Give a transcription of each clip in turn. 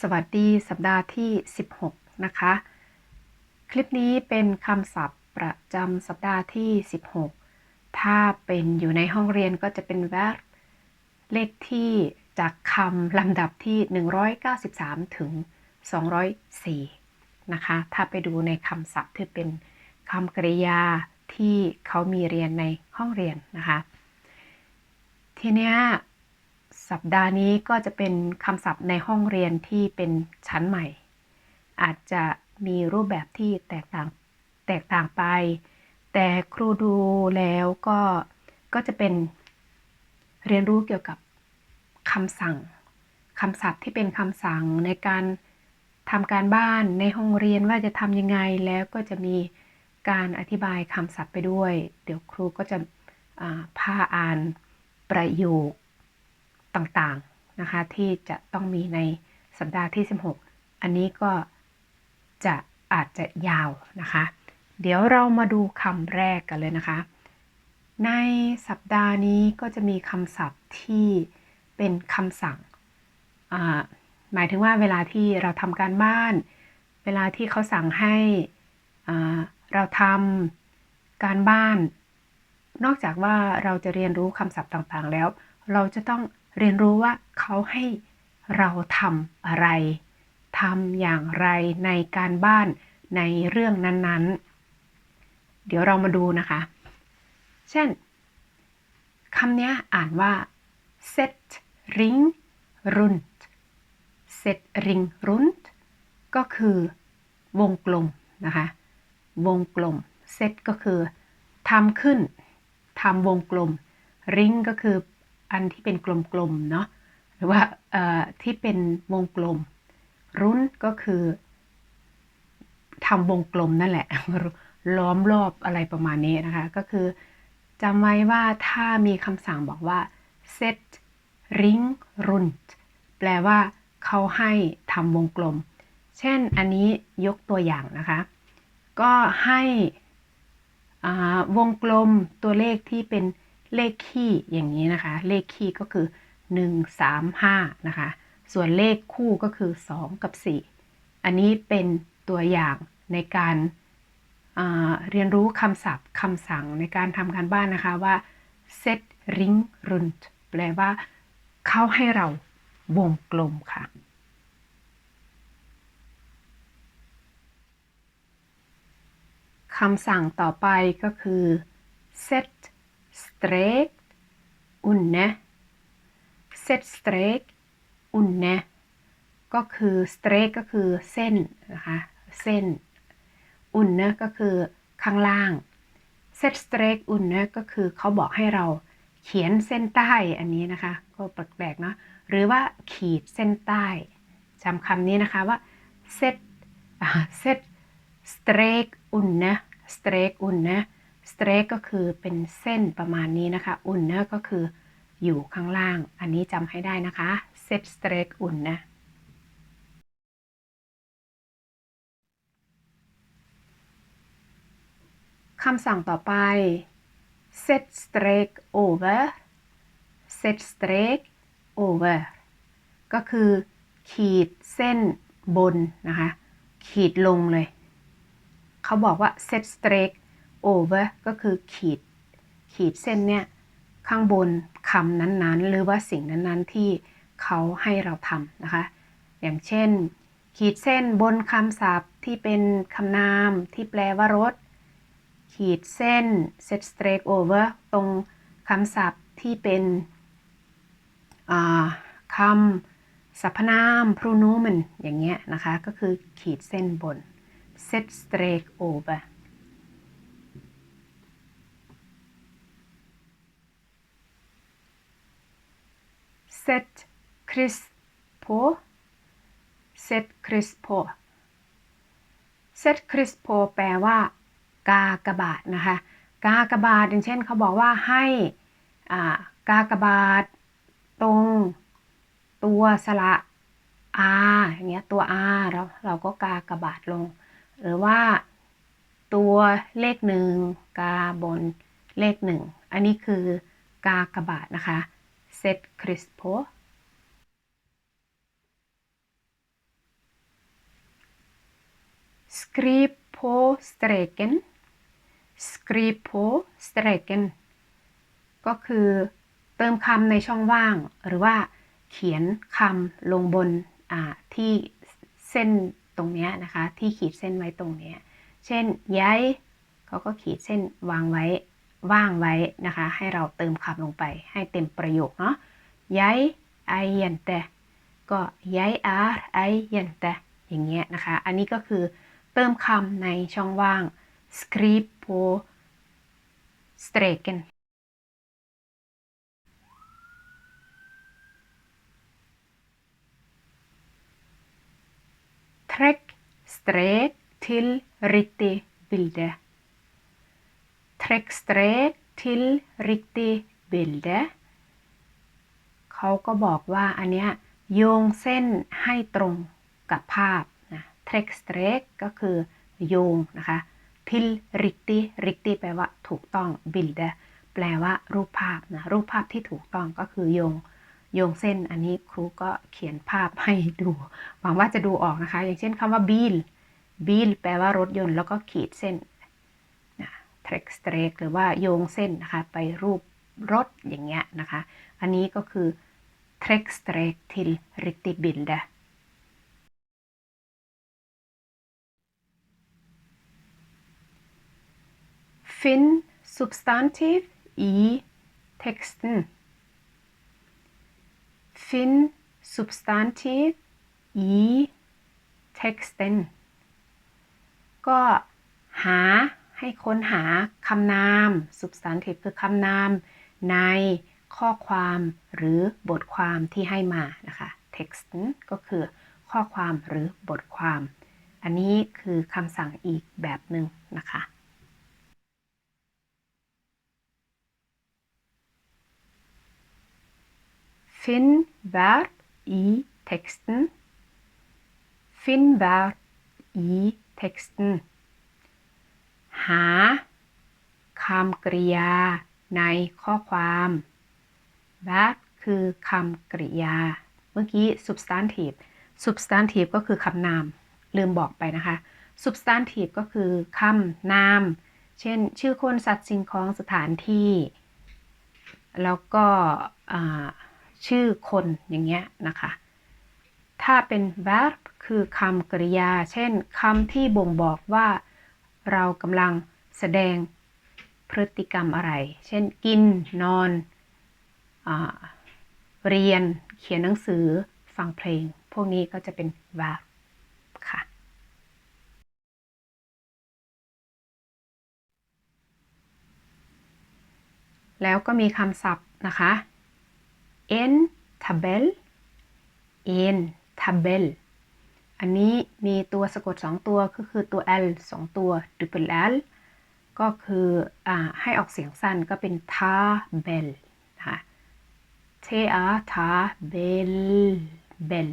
สวัสดีสัปดาห์ที่ 16 นะคะ คลิปนี้เป็นคำศัพท์ประจำสัปดาห์ที่ 16 ถ้าเป็นอยู่ในห้องเรียนก็จะเป็น verb เลขที่จากคำลำดับที่ 193 ถึง 204 นะคะ ถ้าไปดูในคำศัพท์ที่เป็นคำกริยาที่เขามีเรียนในห้องเรียนนะคะ ทีเนี้ย สัปดาห์นี้ก็จะเป็นคำศัพท์ในห้องเรียนที่เป็นชั้นใหม่ อาจจะมีรูปแบบที่แตกต่างแตกต่างไป แต่ครูดูแล้วก็ก็จะเป็นเรียนรู้เกี่ยวกับคำสั่งคำศัพท์ที่เป็นคำสั่งในการทำการบ้านในห้องเรียนว่าจะทำยังไงแล้วก็จะมีการอธิบายคำศัพท์ไปด้วย เดี๋ยวครูก็จะพาอ่านประโยค ต่างๆนะคะ ที่จะต้องมีในสัปดาห์ที่ 16 อันนี้ก็จะอาจจะยาวนะคะ เดี๋ยวเรามาดูคำแรกกันเลยนะคะ ในสัปดาห์นี้ก็จะมีคำศัพท์ที่เป็นคำสั่ง หมายถึงว่าเวลาที่เราทำการบ้าน เวลาที่เขาสั่งให้เราทำการบ้าน นอกจากว่าเราจะเรียนรู้คำศัพท์ต่างๆแล้ว เราจะต้อง เรียนรู้ว่าเขาให้เราทำอะไรทำอย่างไรในการบ้านในเรื่องนั้น ๆ เดี๋ยวเรามาดูนะคะ เช่นคำนี้อ่านว่า set ring runt set ring runt ก็คือวงกลมนะคะ วงกลม set ก็คือทำขึ้นทำวงกลม ring ก็คือ อันที่เป็นกลมๆเนาะหรือว่าที่เป็นวงกลม รุ้นก็คือทำวงกลมนั่นแหละ ล้อมรอบอะไรประมาณนี้นะคะ ก็คือจำไว้ว่าถ้ามีคำสั่งบอกว่า set ring rund แปลว่าเขาให้ทำวงกลม เช่นอันนี้ยกตัวอย่างนะคะ ก็ให้วงกลมตัวเลขที่เป็น เลขคี่อย่างนี้นะคะ เลขคี่ก็คือ 1 3 5 นะคะ ส่วนเลขคู่ก็คือ 2 กับ 4 อันนี้เป็นตัวอย่างในการเรียนรู้คำศัพท์คำสั่งในการทำการบ้านนะคะว่า set ring rund แปลว่า เข้าให้เราวงกลมค่ะ คำสั่งต่อไปก็คือ set streek unne set streek unne ก็คือ strek ก็คือเส้นนะคะเส้น unne ก็คือข้างล่าง set streek unne ก็คือเขาบอกให้เราเขียนเส้นใต้อันนี้นะคะ ก็แปลกๆเนาะหรือว่าขีดเส้นใต้จำคำนี้นะคะว่า set set streek unne streek unne สเตร กก็คือเป็นเส้นประมาณนี้นะคะอุ่นเนอร์ก็คืออยู่ข้างล่าง อันนี้จำให้ได้นะคะเซตสเตรกอุ่นนะคำสั่งต่อไป set streak over set streak over ก็คือขีดเส้นบนนะคะ ขีดลงเลย เขาบอกว่า set streak over ก็คือขีด ขีดเส้นเนี่ยข้างบนคำนั้นๆ หรือว่าสิ่งนั้นๆที่เขาให้เราทำนะคะ อย่างเช่น ขีดเส้นบนคำศัพท์ที่เป็นคำนามที่แปลว่ารถ ขีดเส้น set straight over ตรงคำศัพท์ที่เป็นคำสรรพนาม pronomen อย่างเงี้ยนะคะ ก็คือขีดเส้นบน set straight over set kryss på set kryss på set kryss på แปลว่า กากบาทนะคะ กากบาทอย่างเช่นเขาบอกว่าให้กากบาทตรง ตัวสระ r อย่างเงี้ยตัว r เราเราก็กากบาทลง หรือว่าตัวเลขหนึ่งกาบนเลขหนึ่งอันนี้คือกากบาทนะคะ Sett kryss på. Skriv på streken Skriv på streken ก็คือเติมคำในช่องว่าง หรือว่าเขียนคำลงบนที่เส้นตรงนี้นะคะ ที่ขีดเส้นไว้ตรงนี้ เช่นย้ายเขาก็ขีดเส้นวางไว้ ว่างไว้นะคะ ให้เราเติมคำลงไป ให้เต็มประโยคเนาะย้ายไอยันแต่ก็ย้ายอาร์ไอยันแต่อย่างเงี้ยนะคะ อันนี้ก็คือเติมคำในช่องว่าง skriv på streken Trekk strek til riktig bilde. Trekk strek til riktig bilde เขาก็บอกว่าอันเนี้ยโยงเส้นให้ตรงกับภาพนะ trekk strek ก็คือโยงนะคะ til riktig riktig แปลว่าถูกต้อง bilde แปลว่ารูปภาพนะ รูปภาพที่ถูกต้องก็คือโยงโยงเส้นอันนี้ครูก็เขียนภาพให้ดู หวังว่าจะดูออกนะคะ อย่างเช่นคำว่า bill bill แปลว่ารถยนต์แล้วก็ขีดเส้น trek strek หรือว่าโยงเส้นนะคะ ไปรูปรถอย่างเงี้ยนะคะ อันนี้ก็คือ trek strek till riktig bilde Finn substantiv i texten Finn substantiv i texten ก็หา ให้ค้นหาคำนาม substantive คือคำนามในข้อความหรือบทความที่ให้มานะคะ text ก็คือข้อความหรือบทความ อันนี้คือคำสั่งอีกแบบหนึ่งนะคะ Finn verb i teksten. Finn verb i teksten. หาคำกริยาในข้อความ verb คือคำกริยา เมื่อกี้ substantive substantive ก็คือคำนาม ลืมบอกไปนะคะ substantive ก็คือคำนาม เช่น ชื่อคนสัตว์สิ่งของสถานที่ แล้วก็ชื่อคนอย่างเงี้ยนะคะ ถ้าเป็น verb คือคำกริยา เช่นคำที่บ่งบอกว่า เรากำลังแสดงพฤติกรรมอะไร เช่นกินนอนอเรียนเขียนหนังสือฟังเพลง พวกนี้ก็จะเป็น verb ค่ะ แล้วก็มีคำศัพท์นะคะ en tabell en tabell อันนี้มีตัวสะกด 2 ตัวก็คือตัว l 2 ตัว double l ก็คืออให้ออกเสียงสั้นก็เป็น tabel นะคะ t a t a b e l bell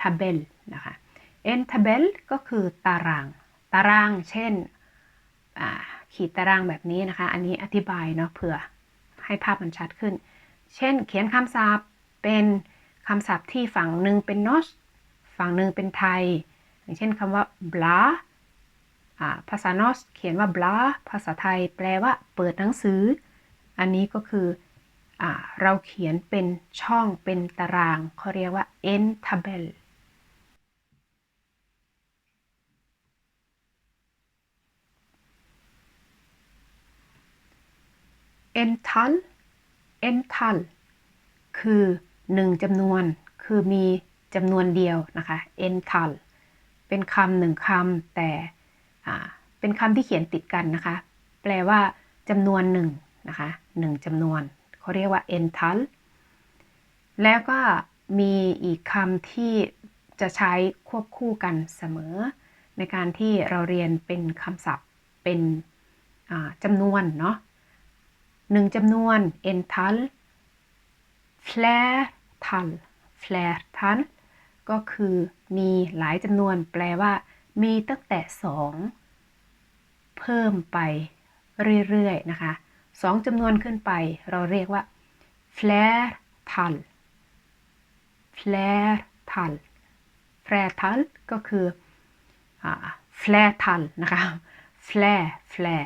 tabel นะคะ en tabel ก็คือตาราง ตาราง เช่นขีดตารางแบบนี้นะคะ อันนี้อธิบายเนาะเผื่อให้ภาพมันชัดขึ้น เช่น เขียนคำศัพท์เป็นคำศัพท์ที่ฝั่งหนึ่งเป็นนอส ฝั่งหนึ่งเป็นไทย อย่างเช่นคำว่า bla ภาษานอสเขียนว่า bla ภาษาไทยแปลว่าเปิดหนังสือ อันนี้ก็คืออเราเขียนเป็นช่องเป็นตารางเขาเรียกว่า en tabel en tal ental คือหนึ่งจำนวน คือมี จำนวนเดียวนะคะ ental เป็นคำหนึ่งคำแต่เป็นคำที่เขียนติดกันนะคะ แปลว่าจำนวนหนึ่งนะคะหนึ่งจำนวนเขาเรียกว่า n t a l แล้วก็มีอีกคำที่จะใช้ควบคู่กันเสมอ ในการที่เราเรียนเป็นคำศัพท์เป็นจำนวนเนาะหนึ่งจำนวน n t a l flertal flertal ก็คือมีหลายจำนวนแปลว่า มีตั้งแต่สองเพิ่มไปเรื่อยๆนะคะสองจำนวนขึ้นไปเราเรียกว่า flertal flertal flertal ก็คือ flertal นะคะ fler fler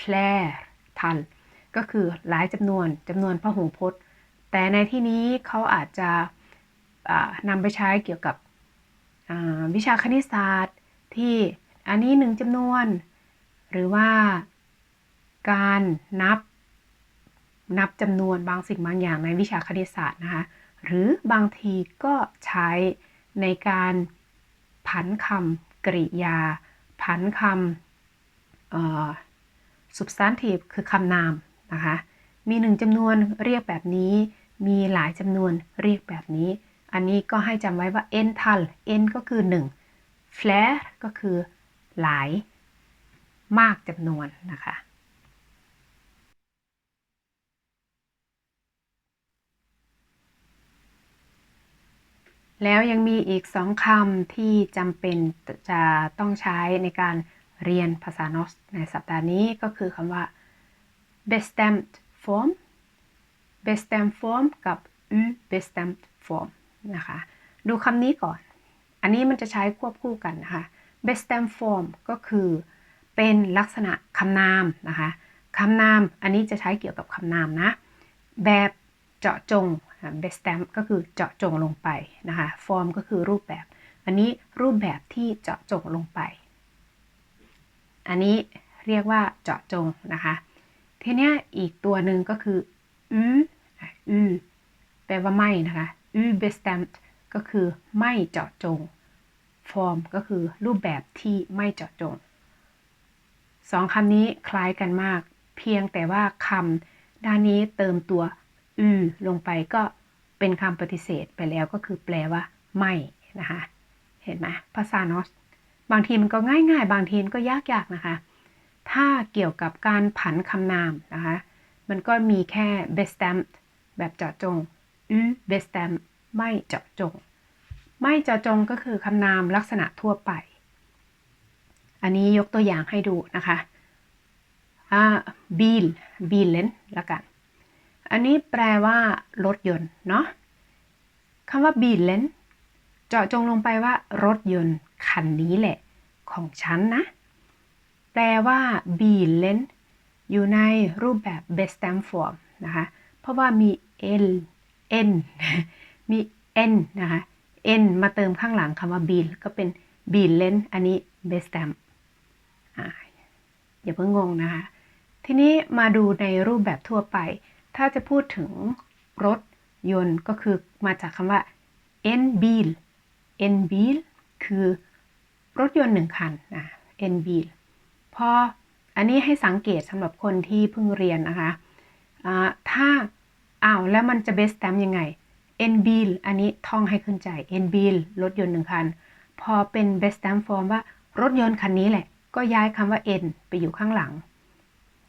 flertal ก็คือหลายจำนวนจำนวนพหูพจน์ แต่ในที่นี้เขาอาจจะ นำไปใช้เกี่ยวกับวิชาคณิตศาสตร์ที่อันนี้หนึ่งจำนวน หรือว่าการนับนับจำนวนบางสิ่งบางอย่างในวิชาคณิตศาสตร์นะคะ หรือบางทีก็ใช้ในการผันคำกริยา ผันคำ substantive คือคำนามนะคะ มีหนึ่งจำนวนเรียกแบบนี้ มีหลายจำนวนเรียกแบบนี้ อันนี้ก็ให้จำไว้ว่า n ทัล n ก็คือ 1 f l a r ก็คือหลาย มากจำนวนนะคะแล้วยังมีอีกสองคำที่จำเป็นจะต้องใช้ในการเรียนภาษานอสในสัปดาห์นี้ก็คือคำว่า bestämt form bestämt form กับ u-bestämt form นะคะ ดูคำนี้ก่อน อันนี้มันจะใช้ควบคู่กันนะคะ bestämt form ก็คือเป็นลักษณะคำนามนะคะคำนามอันนี้จะใช้เกี่ยวกับคำนามนะ แบบเจาะจง best stamp ก็คือเจาะจงลงไปนะคะ form ก็คือรูปแบบ อันนี้รูปแบบที่เจาะจงลงไป อันนี้เรียกว่าเจาะจงนะคะ ทีนี้อีกตัวหนึ่งก็คือ อือืแปลว่าไม่นะคะ อื bestämt ก็คือไม่เจาะจง form ก็คือรูปแบบที่ไม่เจาะจงสองคำนี้คล้ายกันมาก เพียงแต่ว่าคำด้านนี้เติมตัว อือลงไปก็เป็นคำปฏิเสธไปแล้วก็คือแปลว่า ไม่นะคะ เห็นไหมภาษาโนสบางทีมันก็ง่ายๆ บางทีมันก็ยากๆนะคะ ถ้าเกี่ยวกับการผันคำนามนะคะ มันก็มีแค่ bestamp แบบเจาะจง อือ bestamp ไม่เจาะจง ไม่เจาะจงก็คือคำนามลักษณะทั่วไป อันนี้ยกตัวอย่างให้ดูนะคะอ่า bill bilen ละกัน อันนี้แปลว่ารถยนต์เนาะคำว่าบีเลนเจาะจงลงไปว่ารถยนต์คันนี้แหละ ของฉันนะ แปลว่าบีเลนอยู่ในรูปแบบ best stem form นะคะ เพราะว่ามี l n มี n นะคะ n มาเติมข้างหลังคำว่า bill ก็เป็น bill l e n อันนี้ best stem อย่าเพิ่งงงนะคะ ทีนี้มาดูในรูปแบบทั่วไป ถ้าจะพูดถึงรถยนต์ก็คือมาจากคำว่า n bil n bil คือรถยนต์หนึ่งคันนะ n bil พออันนี้ให้สังเกตสำหรับคนที่เพิ่งเรียนนะคะะถ้า อ้าวแล้วมันจะ best stamp ยังไง n b i l อันนี้ท่องให้ขึ้นใจ n b i l รถยนต์หนึ่งคัน พอเป็น best stamp form ว่ารถยนต์คันนี้แหละ ก็ย้ายคำว่า n ไปอยู่ข้างหลัง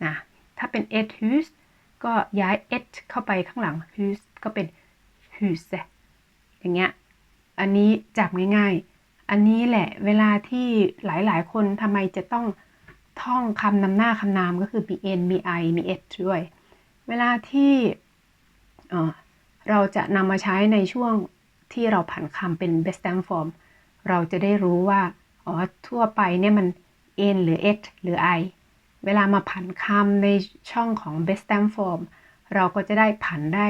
นะถ้าเป็น et hus ก็ย้าย et เข้าไปข้างหลัง hus ก็เป็น hus อย่างเงี้ยอันนี้จับง่ายๆ อันนี้แหละเวลาที่หลายๆ คนทำไมจะต้องท่องคำนำหน้าคำนามก็คือมี n มี i มี et ด้วย เวลาที่ เราจะนำมาใช้ในช่วงที่เราผันคำเป็น best stem form เราจะได้รู้ว่า อ๋อ ทั่วไปเนี่ยมัน n หรือ et หรือ i เวลามาผันคำในช่องของ best stem form เราก็จะได้ผันได้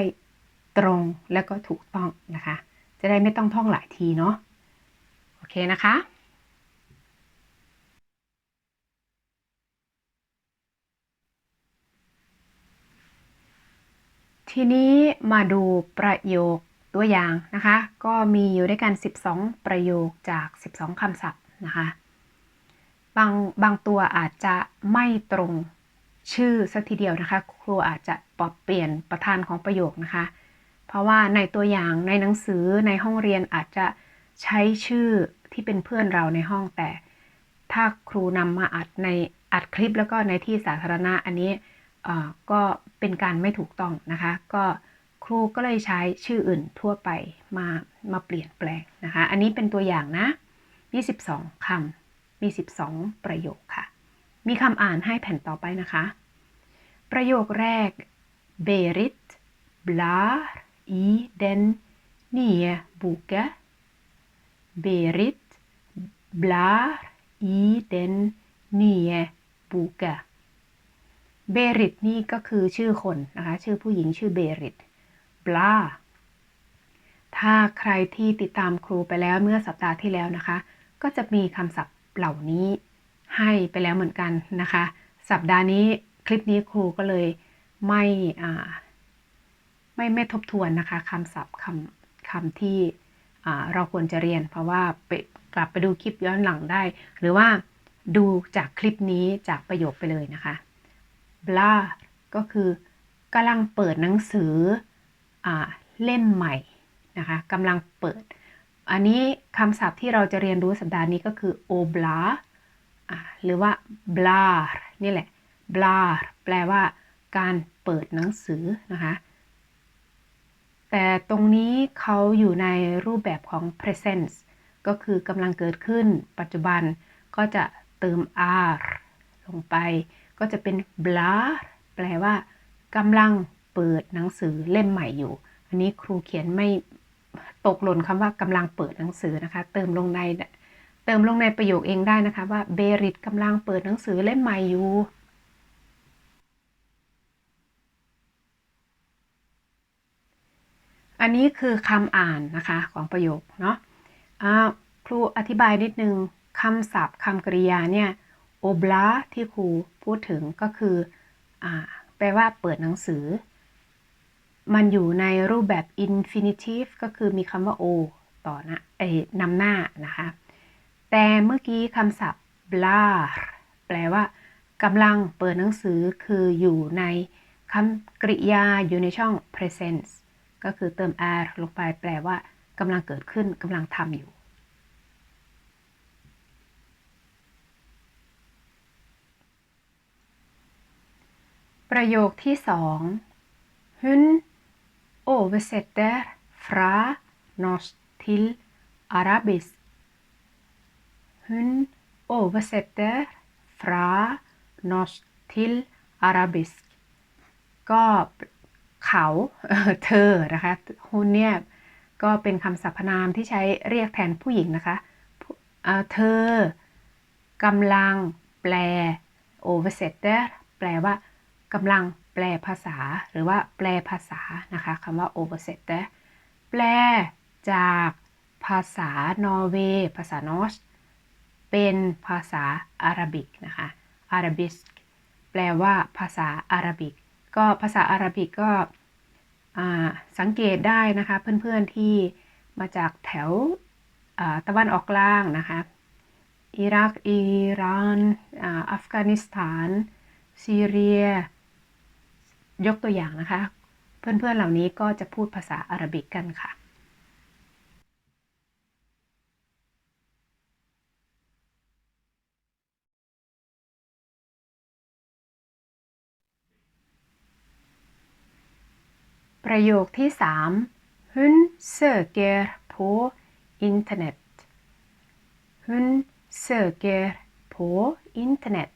ตรงและก็ถูกต้องนะคะ จะได้ไม่ต้องท่องหลายทีเนาะ โอเคนะคะ ทีนี้มาดูประโยคตัวอย่างนะคะ ก็มีอยู่ด้วยกัน 12 ประโยคจาก 12 คำศัพท์นะคะ บางบางตัวอาจจะไม่ตรงชื่อสักทีเดียวนะคะ ครูอาจจะปรับเปลี่ยนประธานของประโยคนะคะ เพราะว่าในตัวอย่างในหนังสือในห้องเรียนอาจจะใช้ชื่อที่เป็นเพื่อนเราในห้องแต่ ถ้าครูนำมาอัดในอัดคลิปแล้วก็ในที่สาธารณะอันนี้ ก็เป็นการไม่ถูกต้องนะคะ ก็ครูก็เลยใช้ชื่ออื่นทั่วไปมามาเปลี่ยนแปลงนะคะ อันนี้เป็นตัวอย่างนะ 22คำมี 12 ประโยคค่ะ มีคำอ่านให้แผ่นต่อไปนะคะ ประโยคแรก Berit blar i den nye boke Berit blar i den nye boka เบริตนี่ก็คือชื่อคนนะคะ ชื่อผู้หญิงชื่อเบริตบลาถ้าใครที่ติดตามครูไปแล้วเมื่อสัปดาห์ที่แล้วนะคะ ก็จะมีคำศัพท์เหล่านี้ให้ไปแล้วเหมือนกันนะคะ สัปดาห์นี้คลิปนี้ครูก็เลยไม่ไม่ไม่ทบทวนนะคะคำศัพท์คำคำที่เราควรจะเรียน เพราะว่าไปกลับไปดูคลิปย้อนหลังได้ หรือว่าดูจากคลิปนี้จากประโยคไปเลยนะคะ bla ก็คือกำลังเปิดหนังสืออเล่มใหม่นะคะกำลังเปิด อันนี้คำศัพท์ที่เราจะเรียนรู้สัปดาห์นี้ก็คือ obla หรือว่า blar นี่แหละ blar แปลว่าการเปิดหนังสือนะคะ แต่ตรงนี้เขาอยู่ในรูปแบบของ present ก็คือกำลังเกิดขึ้นปัจจุบันก็จะเติม r ลงไป ก็จะเป็น blar แปลว่ากำลังเปิดหนังสือเล่มใหม่อยู่ อันนี้ครูเขียนไม่ตกหล่นคำว่ากำลังเปิดหนังสือนะคะ เติมลงในเติมลงในประโยคเองได้นะคะว่าเบริตกำลังเปิดหนังสือเล่มใหม่อยู่อันนี้คือคำอ่านนะคะของประโยคเนาะครูอธิบายนิดนึงคำศัพท์คำกริยาเนี่ย บลาที่ครูพูดถึงก็คืออแปลว่าเปิดหนังสือ มันอยู่ในรูปแบบ infinitive ก็คือมีคำว่า o ต่อนะเอ้นำหน้านะคะ แต่เมื่อกี้คำศัพท์ blar แปลว่ากำลังเปิดหนังสือคืออยู่ในคำกริยาอยู่ในช่อง present ก็คือเติม r ลงไปแปลว่ากำลังเกิดขึ้นกำลังทำอยู่ ประโยคที่สอง Hun oversetter fra norsk til arabisk Hun oversetter fra norsk til arabisk ก็เขาเธอนะคะฮุนเนี่ยก็เป็นคำสรรพนามที่ใช้เรียกแทนผู้หญิงนะคะเธอกำลังแปล oversetter แปลว่า กำลังแปลภาษาหรือว่าแปลภาษานะคะคำว่า oversette แปลจากภาษานอร์เวย์ภาษานอสเป็นภาษาอาหรับิกนะคะอาหรับิสแปลว่าภาษาอาหรับิก ก็ภาษาอาหรับิกก็สังเกตได้นะคะเพื่อนๆที่มาจากแถวตะวันออกกลางนะคะอิรักอิรานอัฟกานิสถาน ซีเรีย ยกตัวอย่างนะคะ เพื่อนๆเเหล่านี้ก็จะพูดภาษาอาหรับิกกันค่ะ ประโยคที่ 3 Hun söker på internet Hun söker på internet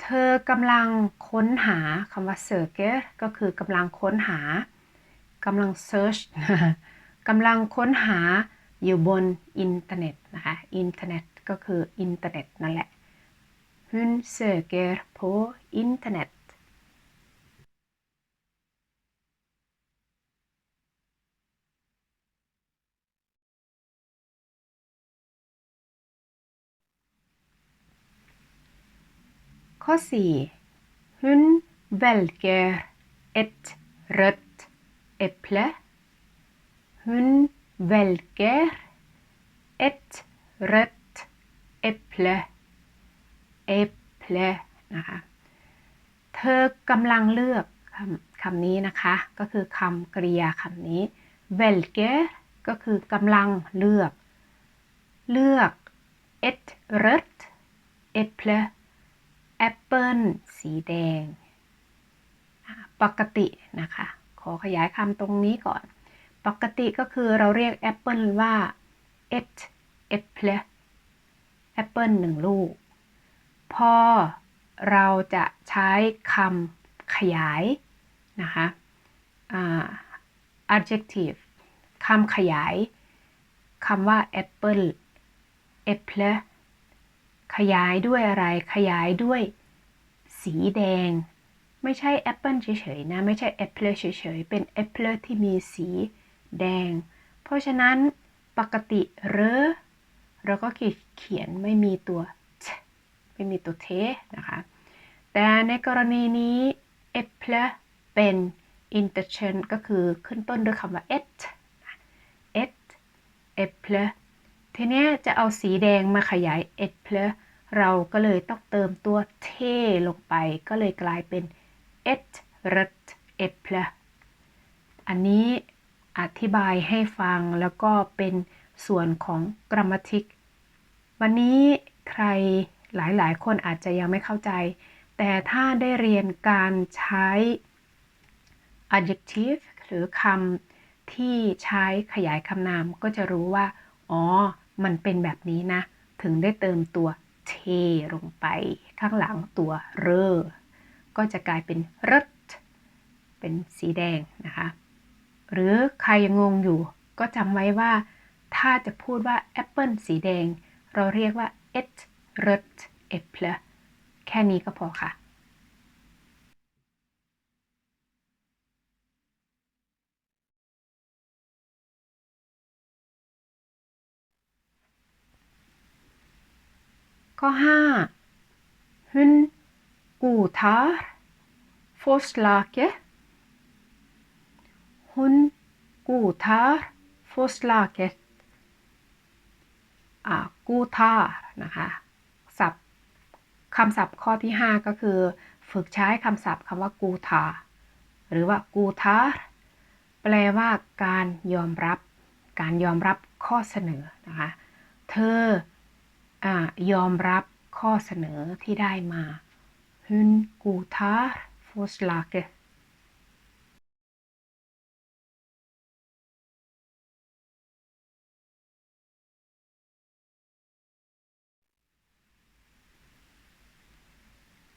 เธอกำลังค้นหาคำว่า search ก็คือกำลังค้นหากำลัง search กำลังค้นหาอยู่บนอินเทอร์เน็ตนะคะ อินเทอร์เน็ตก็คืออินเทอร์เน็ตนั่นแหละ Hun söker på internet ข้อ 4 Hun velger et rødt eple Hun velger et rødt eple eple นะคะเธอกำลังเลือกคำคำนี้นะคะ ก็คือคำกริยาคำนี้ velger ก็คือกำลังเลือก เลือก et rødt eple แอปเปิลสีแดง ปกตินะคะ ขอขยายคำตรงนี้ก่อน ปกติก็คือเราเรียกแอปเปิลว่า et apple แอปเปิลหนึ่งลูก พอเราจะใช้คำขยายนะคะ adjective คำขยายคำว่า apple apple ขยายด้วยอะไรขยายด้วย สีแดง ไม่ใช่แอปเปิลเฉยๆนะไม่ใช่แอปเปิลเฉยๆเป็นแอปเปิลที่มีสีแดง เพราะฉะนั้นปกติเรอเราก็เขียนไม่มีตัว t ไม่มีตัวเทนะคะแต่ในกรณีนี้แอปเปิลเป็น interchange ก็คือขึ้นต้นด้วยคำว่า et et apple ทีนี้จะเอาสีแดงมาขยาย apple เราก็เลยต้องเติมตัวเทลงไป ก็เลยกลายเป็น et ret apple อันนี้อธิบายให้ฟังแล้วก็เป็นส่วนของ grammatic วันนี้ใครหลายๆ คนอาจจะยังไม่เข้าใจ แต่ถ้าได้เรียนการใช้ adjective หรือคำที่ใช้ขยายคำนามก็จะรู้ว่า อ๋อ มันเป็นแบบนี้นะ ถึงได้เติมตัว เทลงไปข้างหลังตัวเรอ ก็จะกลายเป็นรถเป็นสีแดงนะคะ หรือใครยังงงอยู่ ก็จำไว้ว่า ถ้าจะพูดว่าแอปเปิลสีแดง เราเรียกว่า et rött äpple แค่นี้ก็พอค่ะ ข้อ5 Hun godtar forslaget Hun godtar forslaget อ่าร์นะคะศัพท์คำศัพท์ข้อที่ 5 ก็คือ ฝึกใช้คำศัพท์คำว่า godtar หรือว่า godtar แปลว่าการยอมรับ การยอมรับข้อเสนอนะคะ เธอ อยอมรับข้อเสนอที่ได้มา Hun godtar forslaget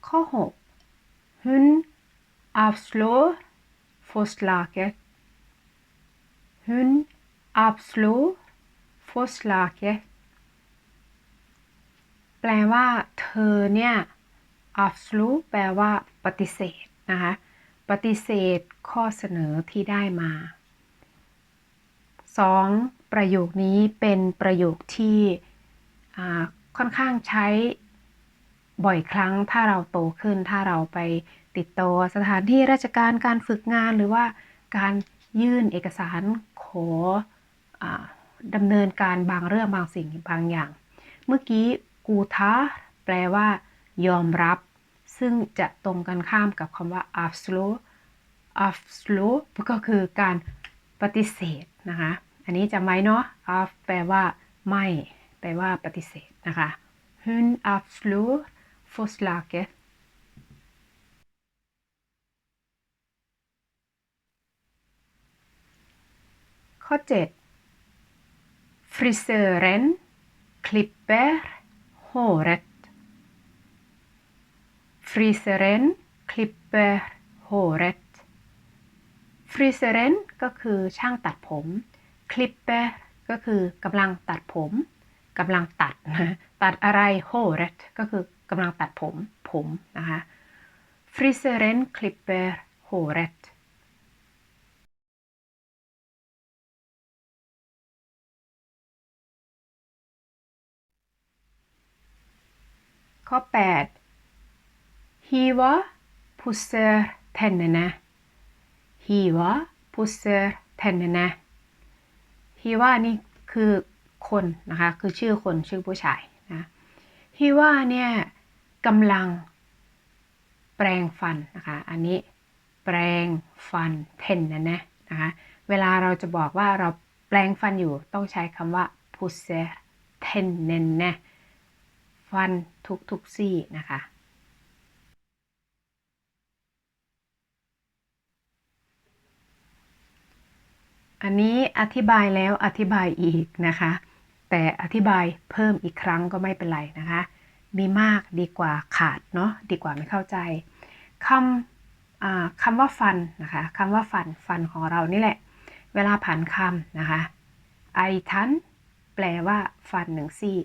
ข้อ 6 Hun avslår forslaget Hun avslår forslaget แปลว่า เธอเนี่ย absolute แปลว่า ปฏิเสธนะคะ ปฏิเสธข้อเสนอที่ได้มา 2. ประโยคนี้เป็นประโยคที่ค่อนข้างใช้บ่อยครั้งถ้าเราโตขึ้น ถ้าเราไปติดต่อสถานที่ราชการการฝึกงานหรือว่าการยื่นเอกสารขออดำเนินการบางเรื่องบางสิ่งบางอย่าง เมื่อกี้ กูทาแปลว่า ยอมรับ ซึ่งจะตรงกันข้ามกับคำว่า absolute absolute ก็คือการปฏิเสธนะคะ อันนี้จะไหมเนาะ af แปลว่า ไม่ แปลว่าปฏิเสธนะคะ hun absolut forslaget ข้อ 7 frisören klipper håret frisören klipper håret frisören ก็คือช่างตัดผม klipper ก็คือกำลังตัดผมกำลังตัดนะตัดอะไร håret ก็คือกำลังตัดผม ผมนะคะ frisören klipper håret ข้อ 8 Hiva pusser tennene Hiva pusser tennene Hiva นี่คือคนนะคะ คือชื่อคนชื่อผู้ชายนะ Hiva เนี่ยกำลังแปรงฟันนะคะ อันนี้แปรงฟันเทนนะนะนะคะ เวลาเราจะบอกว่าเราแปรงฟันอยู่ต้องใช้คำว่า p u s e r tennene ฟันทุกทุกซี่นะคะ อันนี้อธิบายแล้วอธิบายอีกนะคะ แต่อธิบายเพิ่มอีกครั้งก็ไม่เป็นไรนะคะ มีมากดีกว่าขาดเนาะดีกว่าไม่เข้าใจคำคำว่าฟันนะคะคำว่าฟันฟันของเรานี่แหละ เวลาผ่านคำนะคะไอทันแปลว่าฟันหนึ่งซี่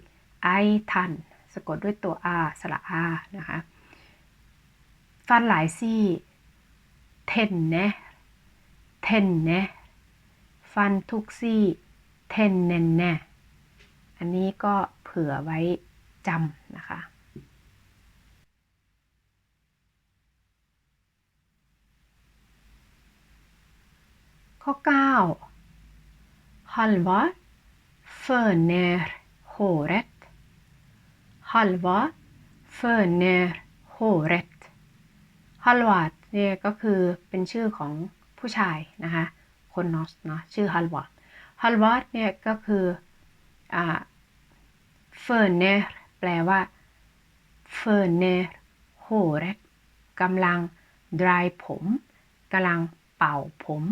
ไอทัน สะกดด้วยตัว r สระ r นะคะฟันหลายซี่เทนเนเทนเนฟันทุกซี่เทนเนนเนอันนี้ก็เผื่อไว้จำนะคะข้อ9 halva förner håret halva förner håret ฮัลวาดเนี่ยก็คือเป็นชื่อของผู้ชายนะคะคนนอสเนาะชื่อฮัลวาดฮัลวาดเนี่ยก็คืออ่าเฟิร์เนรแปลว่าเฟิร์เนรโฮเรตกำลัง dry ผมกำลังเป่าผม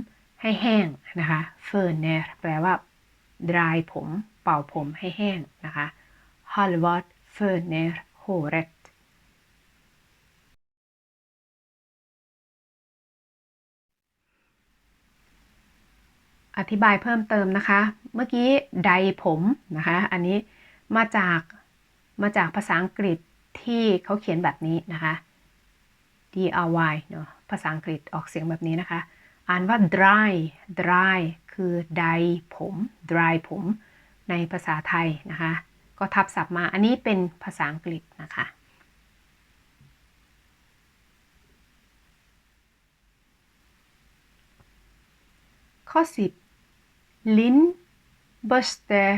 ให้แห้งนะคะเฟิร์เนรแปลว่า dry ผม เป่าผมให้แห้งนะคะฮัลวาด เฟิร์นเนรโฮเรตอธิบายเพิ่มเติมนะคะ เมื่อกี้ไดผมนะคะ อันนี้มาจากมาจากภาษาอังกฤษที่เขาเขียนแบบนี้นะคะ D R Y เนาะภาษาอังกฤษออกเสียงแบบนี้นะคะ อ่านว่า dry dry คือไดผม dry ผม ในภาษาไทยนะคะ ก็ทับศัพท์มา อันนี้เป็นภาษาอังกฤษนะคะ ข้อ 10 ลิ้น børster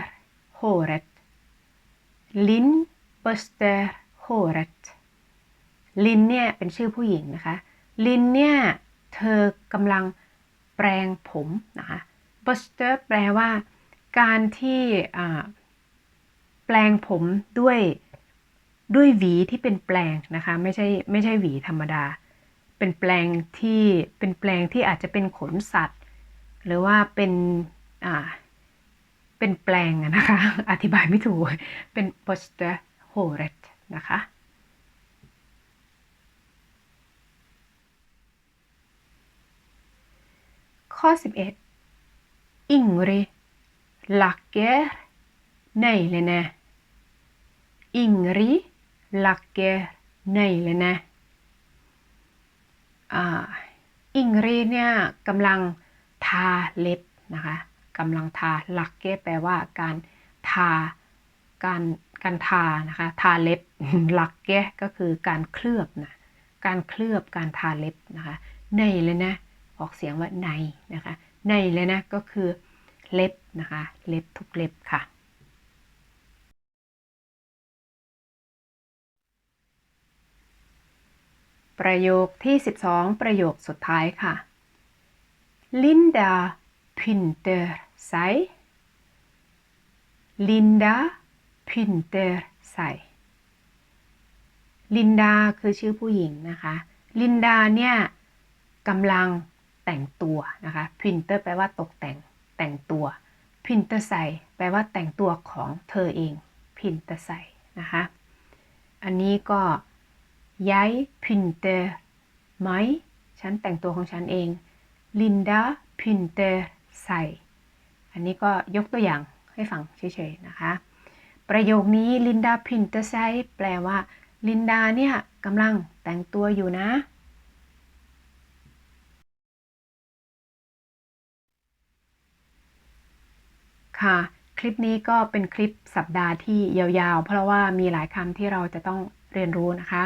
håret ลิ้น børster håret ลินเนี่ยเป็นชื่อผู้หญิงนะคะ ลินเนี่ยเธอกำลังแปลงผมนะคะ børster แปลว่าการที่ แปลงผมด้วยด้วยหวีที่เป็นแปลงนะคะ ไม่ใช่ไม่ใช่หวีธรรมดา เป็นแปลงที่เป็นแปลงที่อาจจะเป็นขนสัตว์ หรือว่าเป็นอ่าเป็นแปลงนะคะ อธิบายไม่ถูก เป็น poster h o r e t นะคะ ข้อ 11 Ingri lacker lacker neglene อ่าอิงรีเนี่ยกำลังทาเล็บนะคะกำลังทาลักเก้แปลว่าการทาการการทานะคะทาเล็บลักเก้ก็คือการเคลือบนะการเคลือบการทาเล็บนะคะในเลยนะออกเสียงว่าในนะคะในเลยนะก็คือเล็บนะคะเล็บทุกเล็บค่ะ ประโยคที่ 12 ประโยคสุดท้ายค่ะ Linda pynter sig Linda pynter sig ลินดาคือชื่อผู้หญิงนะคะ ลินดาเนี่ยกำลังแต่งตัวนะคะ printer แปลว่าตกแต่งแต่งตัว printer ใส่แปลว่าแต่งตัวของเธอเอง printer ใส่นะคะ อันนี้ก็ ย้าย printer ไหม ฉันแต่งตัวของฉันเอง ลินดา printer ใส่ อันนี้ก็ยกตัวอย่างให้ฟังเฉยๆนะคะ ประโยคนี้ลินดาพินเตอร์ไซแปลว่า ลินดาเนี่ยกำลังแต่งตัวอยู่นะ ค่ะคลิปนี้ก็เป็นคลิปสัปดาห์ที่ยาวๆ เพราะว่ามีหลายคำที่เราจะต้องเรียนรู้นะคะ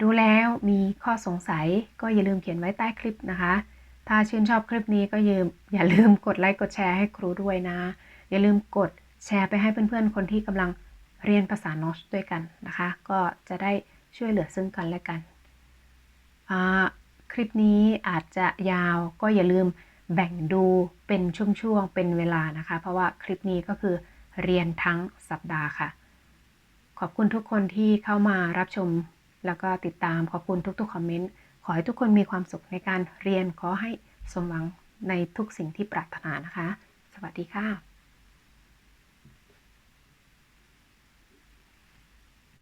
ดูแล้วมีข้อสงสัยก็อย่าลืมเขียนไว้ใต้คลิปนะคะ ถ้าชื่นชอบคลิปนี้ก็อย่าอย่าลืมกดไลค์กดแชร์ให้ครูด้วยนะ อย่าลืมกดแชร์ไปให้เพื่อนๆ คนที่กำลังเรียนภาษานอสด้วยกันนะคะ ก็จะได้ช่วยเหลือซึ่งกันและกัน คลิปนี้อาจจะยาวก็อย่าลืมแบ่งดูเป็นช่วงๆ เป็นเวลานะคะ เพราะว่าคลิปนี้ก็คือเรียนทั้งสัปดาห์ค่ะ ขอบคุณทุกคนที่เข้ามารับชม แล้วก็ติดตามขอบคุณทุกๆคอมเมนต์ขอให้ทุกคนมีความสุขในการเรียนขอให้สมหวังในทุกสิ่งที่ปรารถนานะคะ สวัสดีค่ะ